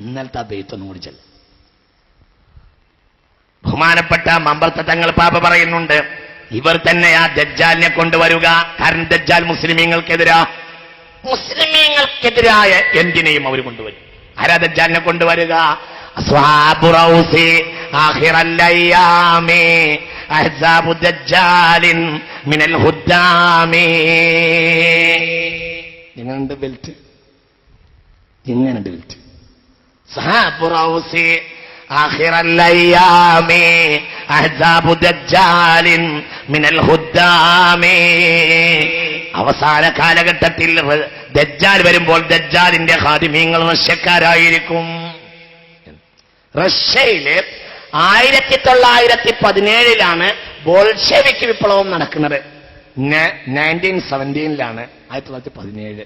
ഇന്നലത്തെ ആ ബെയ്ത്തൊന്നും കൂടി ചെല്ല ബഹുമാനപ്പെട്ട മമ്പർത്ത തങ്ങൾ പാപ പറയുന്നുണ്ട് ഇവർ തന്നെ ആ ദജ്ജാലിനെ കൊണ്ടുവരുക. കാരണം ദജ്ജാൽ മുസ്ലിമീങ്ങൾക്കെതിരാ. മുസ്ലിമീങ്ങൾക്കെതിരായ എന്തിനേയും അവർ കൊണ്ടുവരും. ആരാ ദജ്ജാലിനെ കൊണ്ടുവരിക? എങ്ങനെയുണ്ട് ബെൽറ്റ് എങ്ങനെയുണ്ട് ബെൽറ്റ് അവസാന കാലഘട്ടത്തിൽ ദജ്ജാൽ വരുമ്പോൾ ദജ്ജാലിന്റെ ഹാദിമീങ്ങൾ റഷ്യക്കാരായിരിക്കും. റഷ്യയിൽ ആയിരത്തി തൊള്ളായിരത്തി പതിനേഴിലാണ് ബോൾഷെവിക് വിപ്ലവം നടക്കുന്നത്. നയന്റീൻ സെവന്റീനിലാണ് ആയിരത്തി തൊള്ളായിരത്തി പതിനേഴ്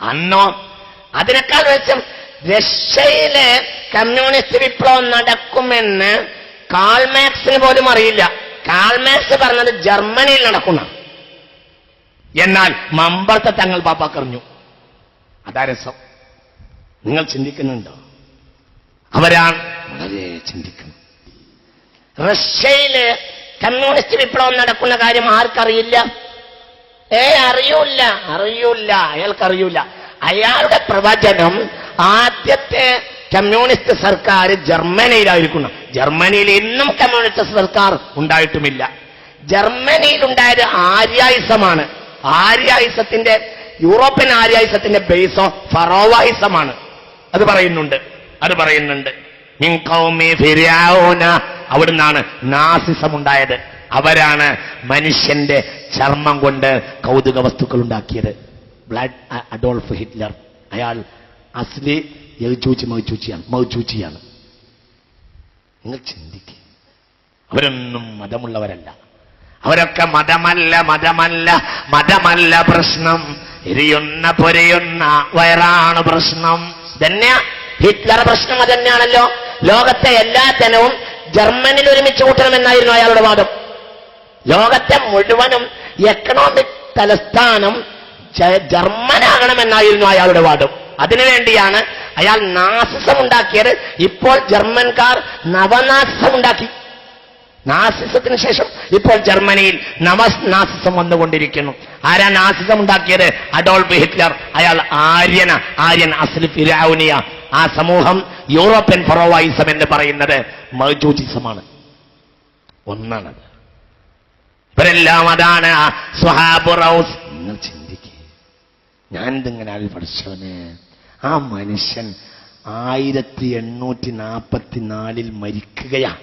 അന്നോ അതിനേക്കാൾ വെച്ചം റഷ്യയിലെ കമ്മ്യൂണിസ്റ്റ് വിപ്ലവം നടക്കുമെന്ന് കാൾമാക്സിന് പോലും അറിയില്ല. കാൾമാക്സ് പറഞ്ഞത് ജർമ്മനിയിൽ നടക്കുന്ന. എന്നാൽ മമ്പളത്തെ തങ്ങൾ പാപ്പാക്കറിഞ്ഞു അതാ രസം. നിങ്ങൾ ചിന്തിക്കുന്നുണ്ടോ? അവരാണ് വളരെ ചിന്തിക്കുന്നു. റഷ്യയിൽ കമ്മ്യൂണിസ്റ്റ് വിപ്ലവം നടക്കുന്ന കാര്യം ആർക്കറിയില്ല? ഏ അറിയൂല അറിയൂല അയാൾക്കറിയൂല അയാളുടെ പ്രവചനം ആദ്യത്തെ കമ്മ്യൂണിസ്റ്റ് സർക്കാർ ജർമ്മനിയിലായിരിക്കണം. ജർമ്മനിയിൽ ഇന്നും കമ്മ്യൂണിസ്റ്റ് സർക്കാർ ഉണ്ടായിട്ടുമില്ല. ജർമ്മനിയിൽ ഉണ്ടായത് ആര്യായുസമാണ്. ആര്യായുസത്തിന്റെ യൂറോപ്യൻ ആര്യായുസത്തിന്റെ ബേസോ ഫറോവായുസമാണ്. അത് പറയുന്നുണ്ട്. അത് പറയുന്നുണ്ട്. അവിടുന്നാണ് നാസിസം ഉണ്ടായത് അവരാണ് മനുഷ്യന്റെ ചർമ്മം കൊണ്ട് കൗതുക വസ്തുക്കൾ ഉണ്ടാക്കിയത്. ബ്ലാഡ് അഡോൾഫ് ഹിറ്റ്ലർ. അയാൾ അസ്ലി യഹൂച്ചി മൗച്ചൂച്ചിയാണ് മൗച്ചൂച്ചിയാണ് നിങ്ങൾ ചിന്തിക്കുക അവരൊന്നും മതമുള്ളവരല്ല. അവരൊക്കെ മതമല്ല മതമല്ല മതമല്ല പ്രശ്നം. എരിയുന്ന പൊരിയുന്ന വയറാണ് പ്രശ്നം. തന്നെ ഹിറ്റ്ലർ പ്രശ്നം അതന്നെയാണല്ലോ. ലോകത്തെ എല്ലാ ജനവും ജർമ്മനിൽ ഒരുമിച്ച് കൂട്ടണമെന്നായിരുന്നു അയാളുടെ വാദം. ലോകത്തെ മുഴുവനും എക്കണോമിക് തലസ്ഥാനം ജർമ്മനാകണമെന്നായിരുന്നു അയാളുടെ വാദം. അതിനുവേണ്ടിയാണ് അയാൾ നാസിസം ഉണ്ടാക്കിയത് ഇപ്പോൾ ജർമ്മൻകാർ നവനാസിസം ഉണ്ടാക്കി നാസിസത്തിന് ശേഷം ഇപ്പോൾ ജർമ്മനിയിൽ നവസ് നാസിസം വന്നുകൊണ്ടിരിക്കുന്നു. ആരാ നാസിസം ഉണ്ടാക്കിയത് അഡോൾഫ് ഹിറ്റ്ലർ. അയാൾ ആര്യന ആര്യൻ അസ്ലി ഫിരൗനിയ ആ സമൂഹം യൂറോപ്യൻ ഫറോവായിസം എന്ന് പറയുന്നത് മജൂജിസമാണ്. ഒന്നാണത്. ഇവരെല്ലാം അതാണ്. ആ സ്വഹാബു റൗസ്. നിങ്ങൾ ആൾ പഠിച്ചവന്? ആ മനുഷ്യൻ ആയിരത്തി എണ്ണൂറ്റി നാൽപ്പത്തി നാലിൽ മരിക്കുകയാ.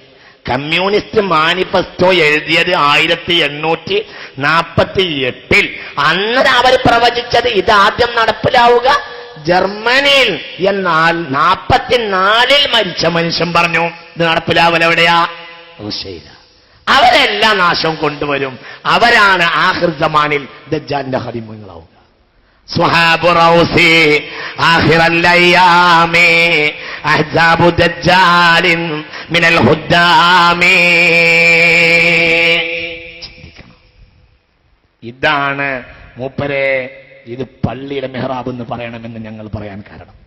കമ്മ്യൂണിസ്റ്റ് മാനിഫെസ്റ്റോ എഴുതിയത് ആയിരത്തി എണ്ണൂറ്റി നാൽപ്പത്തി എട്ടിൽ അന്നേരം അവർ പ്രവചിച്ചത് ഇതാദ്യം നടപ്പിലാവുക. ജർമ്മനിയിൽ എന്നാൽ നാൽപ്പത്തിനാലിൽ മരിച്ച മനുഷ്യൻ പറഞ്ഞു ഇത് നടപ്പിലാവൽ എവിടെയാ? റഷ്യയില. അവരെല്ലാം നാശം കൊണ്ടുവരും. അവരാണ് ആഹൃതമാനിൽ ദജാന്റെ ഹരിമങ്ങളാവുക മിനൽ ഇതാണ് മൂപ്പരെ ഇത് പള്ളിയുടെ മെഹ്റാബ് എന്ന് പറയണമെന്ന് ഞങ്ങൾ പറയാൻ കാരണം.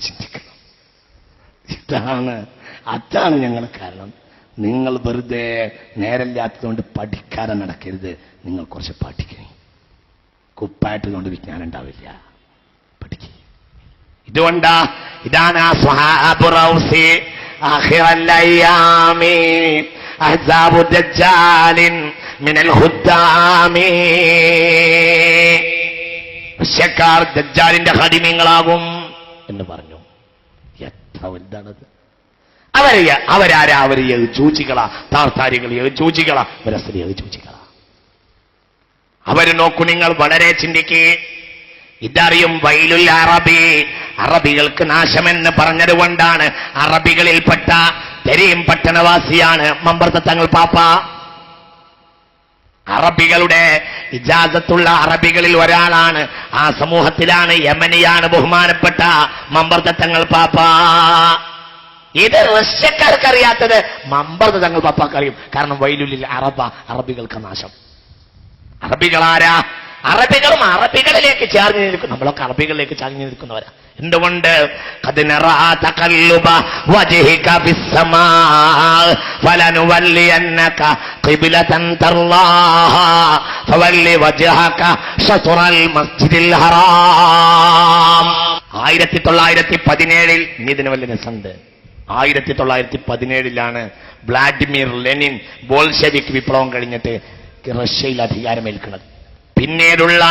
ചിന്തിക്കണം. ഇതാണ് അതാണ് ഞങ്ങൾ കാരണം. നിങ്ങൾ വെറുതെ നേരമില്ലാത്തതുകൊണ്ട് പഠിക്കാതെ നടക്കരുത്. നിങ്ങൾ കുറച്ച് പഠിക്കണം. കുപ്പായിട്ടതുകൊണ്ട് വിജ്ഞാനം ഉണ്ടാവില്ല പഠിക്കുക ഇതുകൊണ്ടാ ഇതാണ് ആ സ്വഹാബു റൗസി ആഖിറല്ലയ്യാമി അഹ്സാബു ദജ്ജാലിൻ മിനൽ ദജ്ജാലിന്റെ ഹടിമീങ്ങളാകും എന്ന് പറഞ്ഞു. എത്ര വലുതാണത്. അവരെ അവരാരാ അവർ ചൂച്ചികളാ താർത്താരികൾ ഇവരസ്ത്രീ ചൂച്ചികളാ? അവർ നോക്കൂ നിങ്ങൾ വളരെ ചിന്തിക്കേ. ഇതറിയും വൈലുൽ അറബി. അറബികൾക്ക് നാശമെന്ന് പറഞ്ഞതുകൊണ്ടാണ് അറബികളിൽപ്പെട്ട തെരയും പട്ടണവാസിയാണ് മമ്പർത്ത തങ്ങൾ പാപ്പ. അറബികളുടെ ഇജാസത്തുള്ള അറബികളിൽ ഒരാളാണ് ആ സമൂഹത്തിലാണ് യമനിയാണ് ബഹുമാനപ്പെട്ട മമ്പർത്ത തങ്ങൾ പാപ്പ. ഇത് റഷ്യക്കാർക്ക് അറിയാത്തത് മമ്പർത്ത തങ്ങൾ പാപ്പാക്കറിയും. കാരണം വൈലുലിൽ അറബ അറബികൾക്ക് നാശം. അറബികളാരാ? അറബികളും അറബികളിലേക്ക് ചേർന്ന് നിൽക്കും നമ്മളൊക്കെ അറബികളിലേക്ക് ചാഞ്ഞു നിൽക്കുന്നവരാ. എന്തുകൊണ്ട്? ആയിരത്തി തൊള്ളായിരത്തി പതിനേഴിൽ നീതിന് വല്ല രസമുണ്ട്. ആയിരത്തി തൊള്ളായിരത്തി പതിനേഴിലാണ് വ്ളാഡിമിർ ലെനിൻ ബോൾഷെവിക് വിപ്ലവം കഴിഞ്ഞിട്ട് റഷ്യയിൽ അധികാരമേൽക്കുന്നത്. പിന്നീടുള്ള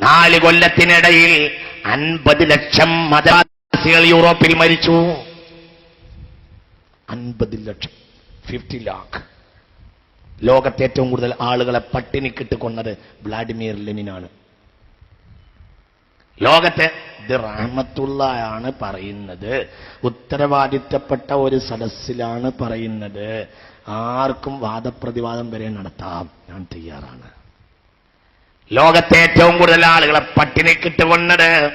നാല് കൊല്ലത്തിനിടയിൽ അൻപത് ലക്ഷം മതവാസികൾ യൂറോപ്പിൽ മരിച്ചു. അൻപത് ലക്ഷം ഫിഫ്റ്റി ലാഖ് ലോകത്തെ ഏറ്റവും കൂടുതൽ ആളുകളെ പട്ടിണിക്കിട്ട് കൊന്നത് വ്ളാഡിമിർ ലെനിനാണ്. ലോകത്തെ ഇത് റഹ്മത്തുള്ളയാണ് പറയുന്നത്. ഉത്തരവാദിത്തപ്പെട്ട ഒരു സദസ്സിലാണ് പറയുന്നത്. ആർക്കും വാദപ്രതിവാദം വരെ നടത്താം. ഞാൻ തയ്യാറാണ്. ലോകത്തെ ഏറ്റവും കൂടുതൽ ആളുകളെ പട്ടിണിക്കിട്ട് കിട്ടുകൊണ്ടത്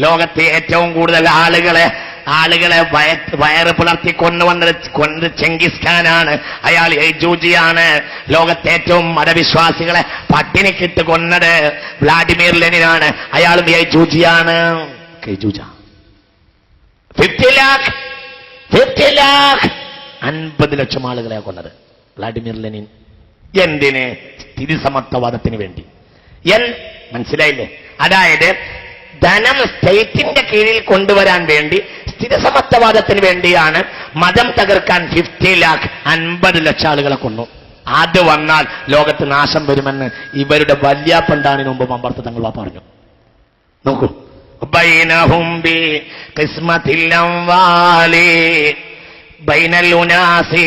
ലോകത്തെ ഏറ്റവും കൂടുതൽ ആളുകളെ ആളുകളെ വയ- വയറ് പുലർത്തി കൊണ്ടുവന്നത് കൊണ്ട് ചെങ്കിസ് ഖാനാണ്. അയാൾ ഏജൂജിയാണ് ലോകത്തെ ഏറ്റവും മതവിശ്വാസികളെ പട്ടിണിക്കിട്ട് കൊന്നത് വ്ലാഡിമിർ ലെനിനാണ്. അയാളും ഏജൂജിയാണ് ഫിഫ്റ്റി ലാഖ് ഫിഫ്റ്റി ലാഖ്. അൻപത് ലക്ഷം ആളുകളെ കൊന്നത്. Vladimir Lenin. എന്തിന്? സ്ഥിതിസമത്വവാദത്തിന് വേണ്ടി. എൻ മനസ്സിലായില്ലേ? അതായത് ധനം സ്റ്റേറ്റിന്റെ കീഴിൽ കൊണ്ടുവരാൻ വേണ്ടി സ്ഥിരസമത്വവാദത്തിന് വേണ്ടിയാണ് മതം തകർക്കാൻ ഫിഫ്റ്റി ലാഖ് അൻപത് ലക്ഷം ആളുകളെ കൊന്നു. അത് വന്നാൽ ലോകത്ത് നാശം വരുമെന്ന് ഇവരുടെ വല്യാപ്പണ്ടാണിന് മുമ്പ് മമ്പർത്ത് തങ്ങൾ പറഞ്ഞു. നോക്കൂ. ബി ബൈനൽ ഉനാസി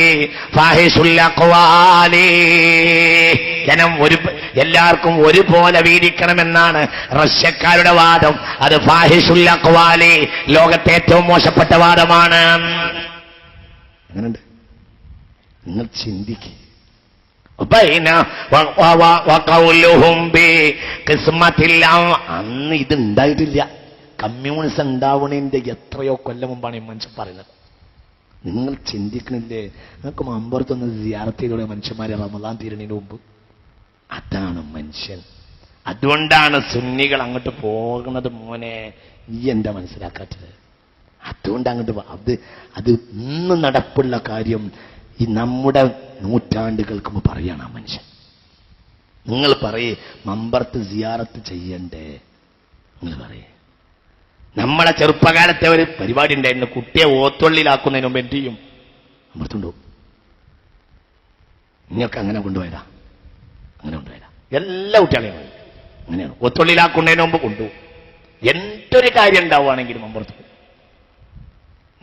ജനം ഒരു എല്ലാവർക്കും ഒരുപോലെ വീതിക്കണമെന്നാണ് റഷ്യക്കാരുടെ വാദം. അത് ഫാഹിഷുൽ അഖ്വാലി ലോകത്തെ ഏറ്റവും മോശപ്പെട്ട വാദമാണ്. അങ്ങനെയുണ്ട് നിങ്ങൾ ചിന്തിക്കുക അന്ന് ഇത് ഉണ്ടായിട്ടില്ല. കമ്മ്യൂണിസം ഉണ്ടാവണേന്റെ എത്രയോ കൊല്ലം മുമ്പാണ് ഈ മനുഷ്യൻ പറയുന്നത്. നിങ്ങൾ ചിന്തിക്കണില്ലേ നിങ്ങൾക്ക് മമ്പുറത്തൊന്ന് സിയാർത്തിയിലൂടെ മനുഷ്യന്മാരെ റമദാൻ തീരണതിന് മുമ്പ്? അതാണ് മനുഷ്യൻ. അതുകൊണ്ടാണ് സുന്നികൾ അങ്ങോട്ട് പോകുന്നത് മോനെ. നീ എന്താ മനസ്സിലാക്കാത്തത്? അതുകൊണ്ട് അങ്ങോട്ട് അത് അത് ഇന്ന് നടപ്പുള്ള കാര്യം ഈ നമ്മുടെ നൂറ്റാണ്ടുകൾക്ക് മുമ്പ് പറയാണ് ആ മനുഷ്യൻ. നിങ്ങൾ പറയേ മമ്പർത്ത് സിയാറത്ത് ചെയ്യണ്ടേ? നിങ്ങൾ പറയേ. നമ്മളെ ചെറുപ്പകാലത്തെ ഒരു പരിപാടി ഉണ്ടായിരുന്നു. കുട്ടിയെ ഓത്തൊള്ളിലാക്കുന്നതിന് മുമ്പ് എന്ത് ചെയ്യും? അമർത്തുണ്ടോ? നിങ്ങൾക്ക് അങ്ങനെ കൊണ്ടുപോയതാ. അങ്ങനെ കൊണ്ടുപോയതാ. എല്ലാ കുട്ടികളെയും. അങ്ങനെയാണ്. ഒത്തൊള്ളിലാക്കുന്നതിന് മുമ്പ് കൊണ്ടുപോകും എന്തൊരു കാര്യം ഉണ്ടാവുകയാണെങ്കിലും അമ്പുറത്ത്.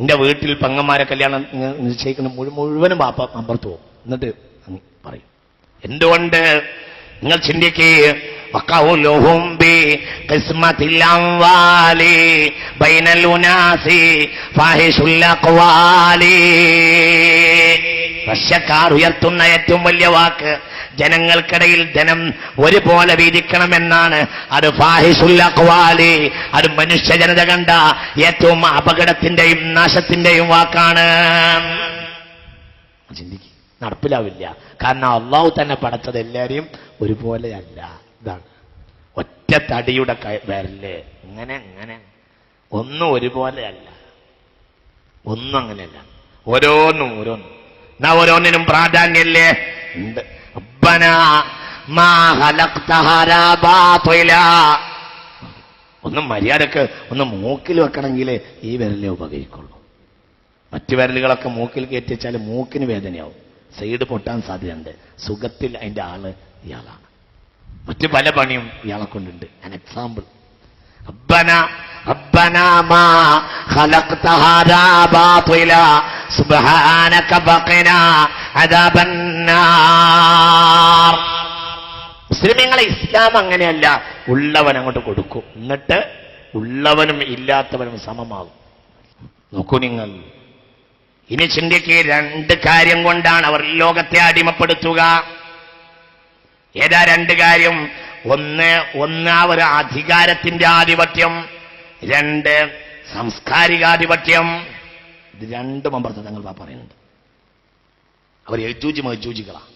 എന്റെ വീട്ടിൽ പങ്ങന്മാരെ കല്യാണം നിശ്ചയിക്കുന്ന മുഴു- മുഴുവനും അമ്പുറത്ത് പോകും. എന്നിട്ട് പറയും. എന്തുകൊണ്ട് നിങ്ങൾ ചിന്തിക്കുക وقولهم بقسمة الأموال بين الأناس فاحش الأقوال റഷ്യക്കാർ ഉയർത്തുന്ന ഏറ്റവും വലിയ വാക്ക് ജനങ്ങൾക്കിടയിൽ ധനം ഒരുപോലെ വീതിക്കണമെന്നാണ് അത് ഫാഹിഷുല്ലക്വാലി അത് മനുഷ്യ ജനത കണ്ട ഏറ്റവും അപകടത്തിന്റെയും നാശത്തിന്റെയും വാക്കാണ് ചിന്തിക്കുക നടപ്പിലാവില്ല കാരണം അള്ളാഹു തന്നെ പടച്ചത് എല്ലാവരെയും ഒരുപോലെയല്ല. ഇതാണ്. ഒറ്റ തടിയുടെ വരൽ. ഇങ്ങനെ ഇങ്ങനെ. ഒന്നും ഒരുപോലെയല്ല. ഒന്നും അങ്ങനെയല്ല. ഓരോന്നും ഓരോന്നും. എന്നാ ഓരോന്നിനും പ്രാധാന്യല്ലേ? ഉണ്ട്. ഒന്നും മര്യാദയ്ക്ക് ഒന്ന് മൂക്കിൽ വെക്കണമെങ്കിൽ ഈ വിരലേ ഉപകരിക്കുള്ളൂ. മറ്റു വിരലുകളൊക്കെ മൂക്കിൽ കയറ്റി വെച്ചാൽ മൂക്കിന് വേദനയാവും. സൈഡ് പൊട്ടാൻ സാധ്യതയുണ്ട് സുഖത്തിൽ അതിന്റെ ആള് ഇയാളാണ് മറ്റു പല പണിയും ഇയാളെ കൊണ്ടുണ്ട് an എക്സാമ്പിൾ ربنا ربنا ما خلقت هذا باطلا سبحانك فقنا عذاب النار മുസ്ലിമീങ്ങളെ ഇസ്ലാം അങ്ങനെയല്ല ഉള്ളവൻ അങ്ങോട്ട് കൊടുക്കും എന്നിട്ട് ഉള്ളവനും ഇല്ലാത്തവനും സമമാകും നോക്കൂ നിങ്ങൾ ഇനി ചിന്തിക്ക് രണ്ട് കാര്യം കൊണ്ടാണ് അവർ ലോകത്തെ അടിമപ്പെടുത്തുക. ഏതാ രണ്ട് കാര്യം? ഒന്ന് ഒന്ന് അവർ അധികാരത്തിന്റെ ആധിപത്യം. രണ്ട് സാംസ്കാരികാധിപത്യം. ഇത് രണ്ടും തങ്ങൾ പറയുന്നുണ്ട്. അവർ എഴുത്തൂജി മജൂജികളാണ്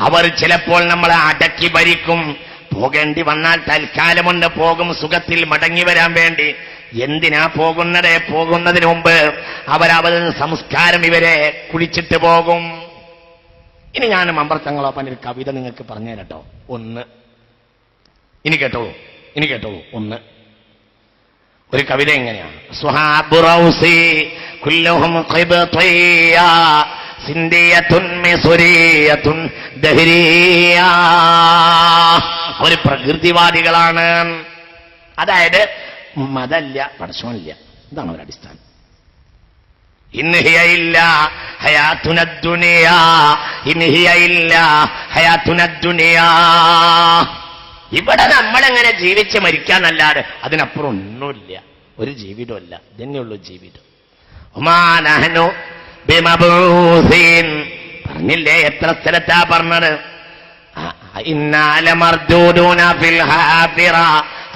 അവർ ചിലപ്പോൾ നമ്മളെ അടക്കി ഭരിക്കും. പോകേണ്ടി വന്നാൽ തൽക്കാലമൊന്ന് പോകും. സുഖത്തിൽ മടങ്ങി വരാൻ വേണ്ടി എന്തിനാ പോകുന്നത്? പോകുന്നതിന് മുമ്പ് അവരവർ സംസ്കാരം ഇവരെ കുളിച്ചിട്ട് പോകും. ഇനി ഞാൻ മമ്പർത്തങ്ങളോപ്പൻ ഒരു കവിത നിങ്ങൾക്ക് പറഞ്ഞു തരട്ടോ ഒന്ന്. ഇനി കേട്ടോളൂ ഇനി കേട്ടോളൂ ഒന്ന്. ഒരു കവിത എങ്ങനെയാണ്? അവർ പ്രകൃതിവാദികളാണ്. അതായത് മതല്ല പടച്ചോനില്ല. ഇതാണ് അവരുടെ അടിസ്ഥാനം. ഇവിടെ നമ്മളെങ്ങനെ ജീവിച്ച് മരിക്കാന്നല്ലാതെ അതിനപ്പുറം ഒന്നുമില്ല. ഒരു ജീവിതമല്ല ഇതന്നെയുള്ളൂ ജീവിതം. പറഞ്ഞില്ലേ? എത്ര സ്ഥലത്താ പറഞ്ഞത്? ഇന്നാലമർജൂദൂന ഫിൽ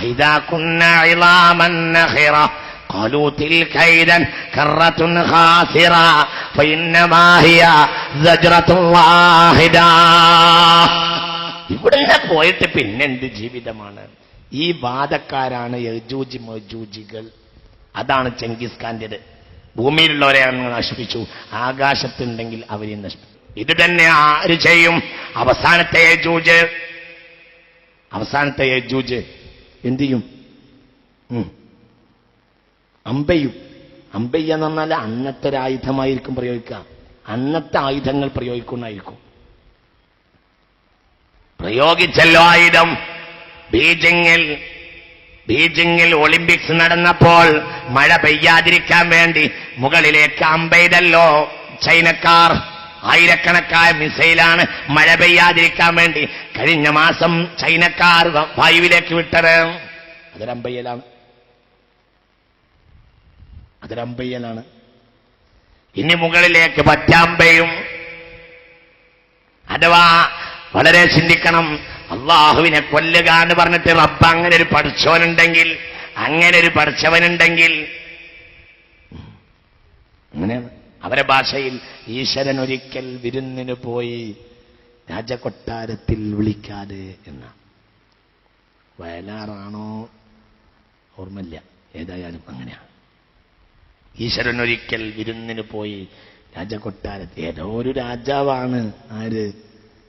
ഇദാ കുന്ന ഇളാമൻ നഖിറ قالوا تلك إذا كرة خاسرة فإنما هي زجرة واحدة ഇവിടുന്ന് പോയിട്ട് പിന്നെന്ത് ജീവിതമാണ് ഈ വാദക്കാരാണ് യജൂജി മജൂജികൾ അതാണ് ചെങ്കിസ് ഖാന്റേത് ഭൂമിയിലുള്ളവരെ അങ്ങ് നശിപ്പിച്ചു ആകാശത്തുണ്ടെങ്കിൽ അവരെയും നശിപ്പിച്ചു ഇത് തന്നെ ആര് ചെയ്യും അവസാനത്തെ യജൂജ് അവസാനത്തെ യജൂജ് എന്ത് ചെയ്യും. അമ്പയും അമ്പയ്യ. എന്ന് പറഞ്ഞാൽ അന്നത്തെ ഒരു ആയുധമായിരിക്കും പ്രയോഗിക്കുക. അന്നത്തെ ആയുധങ്ങൾ പ്രയോഗിക്കുന്നതായിരിക്കും പ്രയോഗിച്ചല്ലോ ആയുധം. ബീജിങ്ങിൽ ബീജിങ്ങിൽ ഒളിമ്പിക്സ് നടന്നപ്പോൾ മഴ പെയ്യാതിരിക്കാൻ വേണ്ടി മുകളിലേക്ക് അമ്പെയ്തല്ലോ ചൈനക്കാർ. ആയിരക്കണക്കായ മിസൈലാണ് മഴ പെയ്യാതിരിക്കാൻ വേണ്ടി കഴിഞ്ഞ മാസം ചൈനക്കാർ വായുവിലേക്ക് വിട്ടത്. അതൊരമ്പയ്യലാണ്. അതൊരമ്പയ്യലാണ്. ഇനി മുകളിലേക്ക് പറ്റാമ്പയും അഥവാ വളരെ ചിന്തിക്കണം അള്ളാഹുവിനെ കൊല്ലുക എന്ന് പറഞ്ഞിട്ട് റബ്ബ് അങ്ങനെ ഒരു പഠിച്ചവനുണ്ടെങ്കിൽ അങ്ങനെ ഒരു പഠിച്ചവനുണ്ടെങ്കിൽ അങ്ങനെയാണ്. അവരെ ഭാഷയിൽ ഈശ്വരൻ ഒരിക്കൽ വിരുന്നിന് പോയി രാജകൊട്ടാരത്തിൽ വിളിക്കാതെ എന്ന. വയലാറാണോ? ഓർമ്മയില്ല. ഏതായാലും അങ്ങനെയാണ് ഈശ്വരൻ ഒരിക്കൽ വിരുന്നിന് പോയി രാജകൊട്ടാരത്തിൽ. ഏതോ ഒരു രാജാവാണ്. ആര്?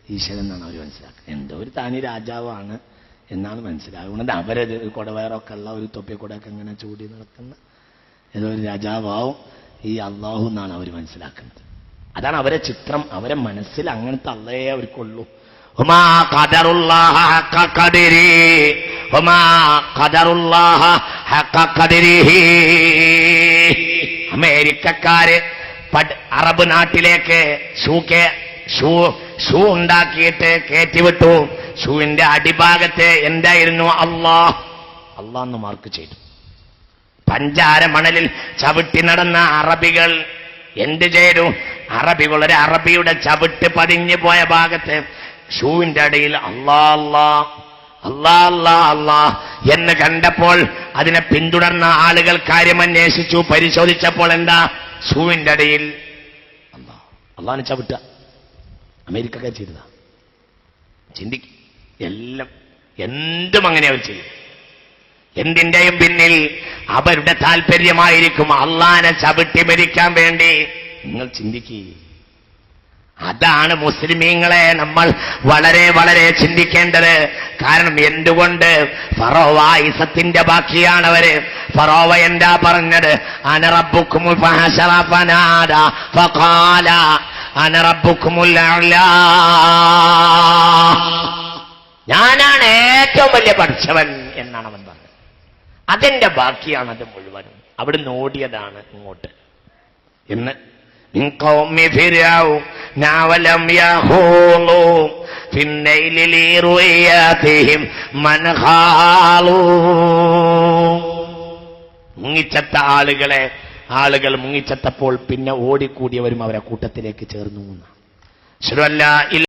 ഈശ്വരൻ എന്നാണ് അവർ മനസ്സിലാക്കുന്നത്. എന്തോ ഒരു താനി രാജാവാണ് എന്നാണ് മനസ്സിലാകുന്നത്. അവരത് കുടവയറൊക്കെ ഉള്ള ഒരു തൊപ്പിക്കൂടെയൊക്കെ ഇങ്ങനെ ചൂടി നടക്കുന്ന ഏതോ ഒരു രാജാവാവും. ഈ അള്ളാഹു എന്നാണ് അവർ മനസ്സിലാക്കുന്നത്. അതാണ് അവരെ ചിത്രം അവരെ മനസ്സിൽ അങ്ങനത്തെ അള്ളയെ അവർക്കുള്ളൂ. അമേരിക്കക്കാര് അറബ് നാട്ടിലേക്ക് ഷൂക്കെ ഷൂ ഷൂ ഉണ്ടാക്കിയിട്ട് കയറ്റിവിട്ടു. ഷൂവിന്റെ അടിഭാഗത്തെ എന്തായിരുന്നു? അള്ളാഹ്. അള്ളാന്ന് മാർക്ക് ചെയ്തു. പഞ്ചാര മണലിൽ ചവിട്ടി നടന്ന അറബികൾ എന്ത് ചെയ്തു? അറബികൾ ഒരു അറബിയുടെ ചവിട്ട് പതിഞ്ഞു പോയ ഭാഗത്ത് ഷൂവിന്റെ അടിയിൽ അള്ളാ അള്ളാ അള്ളാ അല്ലാ എന്ന് കണ്ടപ്പോൾ അതിനെ പിന്തുടർന്ന ആളുകൾ കാര്യമന്വേഷിച്ചു പരിശോധിച്ചപ്പോൾ എന്താ? ഷൂവിന്റെ അടിയിൽ അള്ളാന്ന് ചവിട്ട അമേരിക്കക്കാർ ചെയ്തതാ. ചിന്തിക്കും. എല്ലാം എന്തും അങ്ങനെ അവർ ചെയ്യും എന്തിന്റെയും പിന്നിൽ അവരുടെ താല്പര്യമായിരിക്കും അള്ളാനെ ചവിട്ടി ഭരിക്കാൻ വേണ്ടി. നിങ്ങൾ ചിന്തിക്കുക അതാണ് മുസ്ലിമീങ്ങളെ നമ്മൾ വളരെ വളരെ ചിന്തിക്കേണ്ടത്. കാരണം എന്തുകൊണ്ട് ഫറോവ ഇസത്തിന്റെ ബാക്കിയാണവര്? ഫറോവ എന്താ പറഞ്ഞത്? അനറബുക്കുമുൽ അനറബുക്കുമുൽ ഞാനാണ് ഏറ്റവും വലിയ പഠിച്ചവൻ എന്നാണ് അവൻ പറഞ്ഞത്. അതെന്റെ ബാക്കിയാണ് അത് മുഴുവനും. അവിടുന്ന് ഓടിയതാണ് ഇങ്ങോട്ട്. എന്ന് മുങ്ങിച്ചത്ത ആളുകളെ ആളുകൾ മുങ്ങിച്ചത്തപ്പോൾ പിന്നെ ഓടിക്കൂടിയവരും അവരെ കൂട്ടത്തിലേക്ക് ചേർന്നു